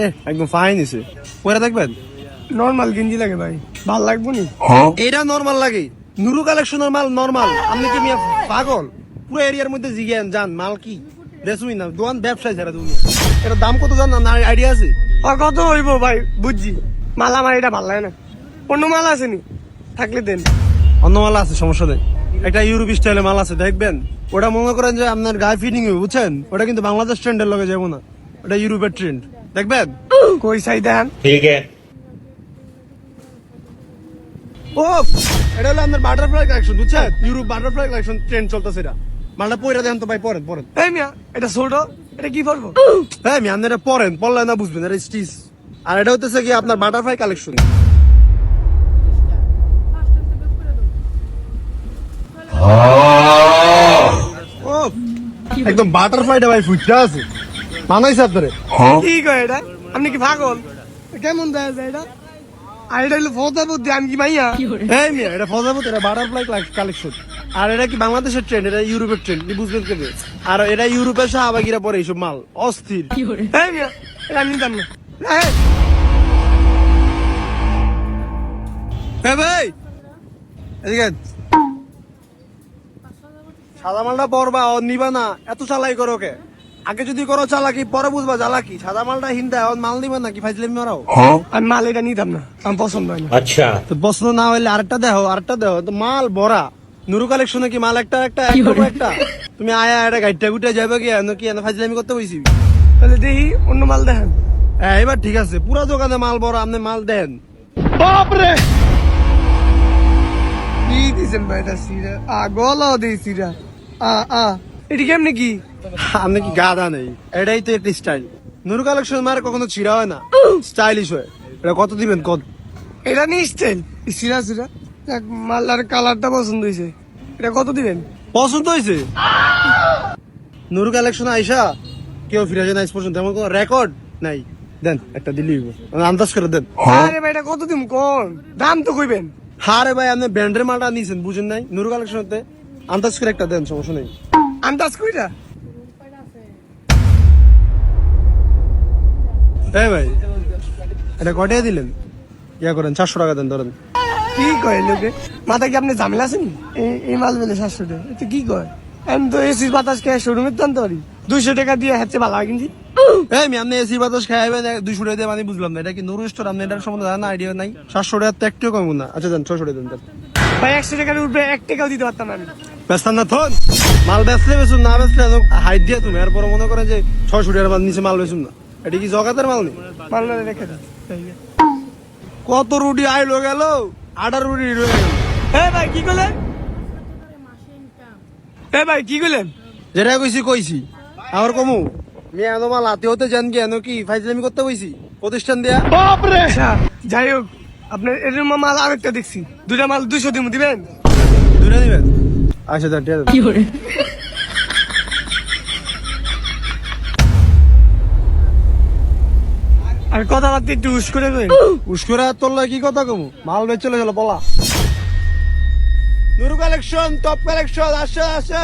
এ একদম ফাইন এসে পরে দেখবেন? নর্মাল গেঞ্জি লাগে ভাই। ভালো লাগবো নি? এটা নরমাল লাগে নুরু কালেকশনের মাল নরমাল আপনি কি মিয়া পাগল? পুরো এরিয়ার মধ্যে জিজ্ঞেন জান মাল কি? দেখুই না দোকান ব্যবসায় ছাড়া তুমি এটা দাম কত জান? না আইডিয়া আছে? কত হইব ভাই? বুঝছি। মাল আমার এটা ভালো লাগে না। অন্য মাল আছে নি? থাকলে দেন। অন্য মাল আছে সমস্যা নেই। একটা ইউরোপ স্টাইলের মাল আছে দেখবেন? ওটা মনে করেন যে আপনার গায়ে ফিটিং হবে বুঝছেন? ওটা কিন্তু বাংলাদেশ ট্রেন্ডের লগে যাব না। ওটা ইউরোপের ট্রেন্ড দেখবেন? কই সাই দেন ঠিক ও এটা হলো আমাদের বাটারফ্লাই কালেকশন বুঝছেন? ইউরোপ বাটারফ্লাই কালেকশন ট্রেন চলতেছে এটা। মালটা পয়রা দেন তো ভাই পরেন পরেন। এই মিয়া এটা ছোট এটা কি পরবো? হ্যাঁ মিয়া আপনারা পরেন পরলে না বুঝবেন এটা স্টিচ আর এটা হতেছে কি আপনার বাটারফ্লাই কালেকশন একদম বাটারফ্লাইটা ভাই ফুটছে আছে। মানাইছে আপনারে? কি কয় এটা? আপনি কি পাগল? কেমন দেয় যায় এটা? আর এটা হলো ফোদা আমি কি মাইয়া? হ্যাঁ মিয়া এটা ফজাবত এটা বাটারফ্লাই কালেকশন আর এটা কি বাংলাদেশের এটা ইউরোপের ট্রেন্ড বুঝবেন কেবে আর এটা ইউরোপের শাহবাগিরা পরে এইসব মাল অস্থির। এই মিয়া এটা আমি নিতাম না। হ্যাঁ ভাই! এদিকে সাদা মালটা পরবা ও নিবা না এত চালাই করো কে আগে যদি করো চালাকি পরে বুঝবা জালাকি সাদা মালটা হিন্দা এখন মাল দিবেন নাকি ফাইজলেমি মারাও হ্যাঁ। আমি মাল এটা নিতাম না আমি পছন্দ হয় না। আচ্ছা। তো পছন্দ না হইলে আরেকটা দেখো আরেকটা দেখো। তো মাল বড়া নুরু কালেকশনে কি মাল একটা একটা একটা তুমি আয়া এটা গাইটা গুটে যাবে কি এন কি এন ফাইজলে আমি করতে বইছি? তাহলে দেখি অন্য মাল দেখেন। হ্যাঁ এবার ঠিক আছে পুরা দোকানে মাল বড় আপনি মাল দেন। বাপরে! কি দিছেন ভাই এটা সিরা? আ গলা দিই আ আ। এটি কেমনে কি? আপনি কি গাদা নেই? এটাই তো একটা স্টাইল নুরু কালেকশন মার কখনো ছিড়া হয় না? স্টাইলিশ হয়। এটা কত দিবেন? কত? এটা নি স্টাইল সিরা সিরা মাল্লার কালারটা পছন্দ হয়েছে। এটা কত দিবেন? পছন্দ হয়েছে? নুরু কালেকশন আইসা কেউ ফিরে যায় না পর্যন্ত। এমন কোন রেকর্ড নাই। দেন একটা দিলি আন্দাজ করে দেন। আরে ভাই এটা কত দিম? কোন? দাম তো কইবেন। হারে ভাই আপনি ব্যান্ডের মালটা নিয়েছেন বুঝেন নাই। নুরু কালেকশন হতে আন্দাজ করে একটা দেন সমস্যা নেই। আন্দাজ কইরা? ভাই এটা দিলেন? ইয়া করেন চারশো টাকা দেন ধরেন। কি কয় লোকে? মাথা কি আপনি ঝামেলা আছেন? এই মাল বেলে সাতশো টাকা। এটা কি কয়? আমি তো এসির বাতাস খেয়ে শোরুমে টানতে পারি। দুইশো টাকা দিয়ে হচ্ছে ভালো হয় কিন্তু। এই আমি আপনি এসি বাতাস খাইবেন দুইশো টাকা দিয়ে মানে বুঝলাম না এটা কি নুরু স্টোর আপনি এটার সম্বন্ধে জানা আইডিয়া নাই? সাতশো টাকা তো একটিও কম না। আচ্ছা দেন ছশো টাকা দেন। ভাই একশো টাকার উঠবে এক টাকাও দিতে পারতাম না আমি। বেচতাম না থন। মাল বেচলে বেচুন না বেচলে হাইট দিয়ে তুমি। এরপর মনে করেন যে ছয়শো টাকার নিচে মাল বেচুন না। এটা কি জগাতের মাল নেই মাল না রেখে কত রুটি আইলো গেল? আটার রুটি রয়ে গেল। এ ভাই কি করলেন? এ ভাই কি করলেন? যেটা কইছি কইছি। আর কমু। মেয়ে এনো মাল হাতে হতে জান কি? এনো কি ফাইজলামি করতে কইছি প্রতিষ্ঠান দেয়া? আচ্ছা যাই হোক আপনার এর মাল আরেকটা দেখছি। দুটা মাল দুশো দিন দিবেন? দূরে দিবেন? আচ্ছা দেন ঠিক কথা বাদ একটু উস করে কই উস করে তোর কি কথা কমু? মাল বেচলে চলে গেল বলা। নুরু কালেকশন টপ কালেকশন আসে আসে।